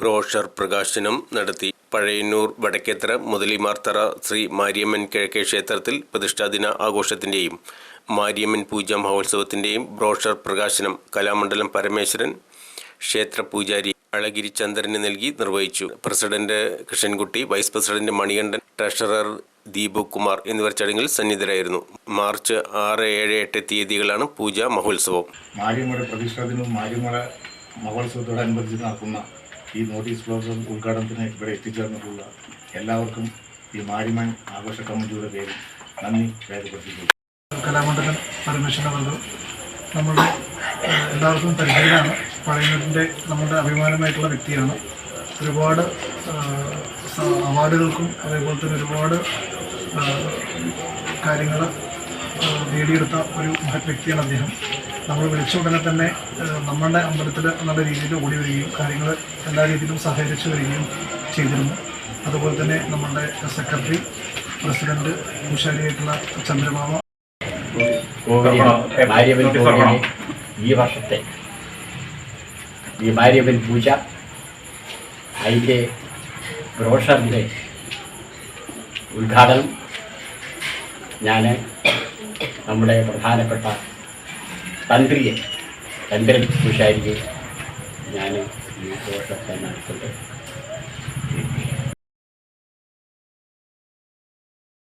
Brochure പ്രകാശനം നടത്തി. പഴയന്നൂർ വടക്കേത്തറ മുതലിമാർത്തറ ശ്രീ മാരിയമ്മൻ കിഴക്കേ ക്ഷേത്രത്തിൽ പ്രതിഷ്ഠാദിന ആഘോഷത്തിന്റെയും മാരിയമ്മൻ പൂജ മഹോത്സവത്തിന്റെയും ബ്രോഷർ പ്രകാശനം കലാമണ്ഡലം പരമേശ്വരൻ ക്ഷേത്ര പൂജാരി അളഗിരി ചന്ദ്രന് നൽകി നിർവഹിച്ചു. President Krishnankutty vice president Manikandan treasurer Deepak Kumar എന്നിവർ ചടങ്ങിൽ സന്നിധരായിരുന്നു. മാർച്ച് ആറ് ഏഴ് എട്ട് തീയതികളാണ് പൂജ മഹോത്സവം. മാരിയമ്മയുടെ പ്രതിഷ്ഠാദിനവും മാരിയമ്മയുടെ മഹോത്സവത്തോടനുബന്ധിച്ച് നടക്കുന്ന ഈ നോട്ടീസ് പ്രോഗ്രാം ഉദ്ഘാടനത്തിന് ഇവിടെ എത്തിച്ചേർന്നിട്ടുള്ള എല്ലാവർക്കും ഈ മാരിമൻ ആഘോഷ കമ്മിറ്റിയുടെ പേരിൽ നന്ദി രേഖപ്പെടുത്തിക്കുന്നു. കലാമണ്ഡലം അവർക്ക് നമ്മളുടെ എല്ലാവർക്കും പരിചയമാണ്. പറയുന്നതിന്റെ നമ്മുടെ അഭിമാനമായിട്ടുള്ള വ്യക്തിയാണ്. ഒരുപാട് അവാർഡുകൾക്കും അതേപോലെ തന്നെ ഒരുപാട് കാര്യങ്ങൾ നേടിയെടുത്ത ഒരു മഹത് വ്യക്തിയാണ് അദ്ദേഹം. നമ്മൾ വിളിച്ച ഉടനെ തന്നെ നമ്മളുടെ അമ്പലത്തിൽ നല്ല രീതിയിൽ ഓടി വരികയും കാര്യങ്ങൾ എല്ലാ രീതിയിലും സഹകരിച്ചു വരികയും ചെയ്തിരുന്നു. അതുപോലെ തന്നെ നമ്മളുടെ സെക്രട്ടറി പ്രസിഡന്റ് പൂശാരിയായിട്ടുള്ള ചന്ദ്രമാമ. ഈ വർഷത്തെ. ഈ മാര്യവൻ പൂജ. അതിന്റെ ബ്രോഷറിന്റെ ഉദ്ഘാടനം ഞാൻ നമ്മുടെ പ്രധാനപ്പെട്ട തന്ത്രിയെ തന്ത്രി പൂശാരിയെ ഞാൻ ഈ ബ്രോഷർ നടത്തുന്നത്.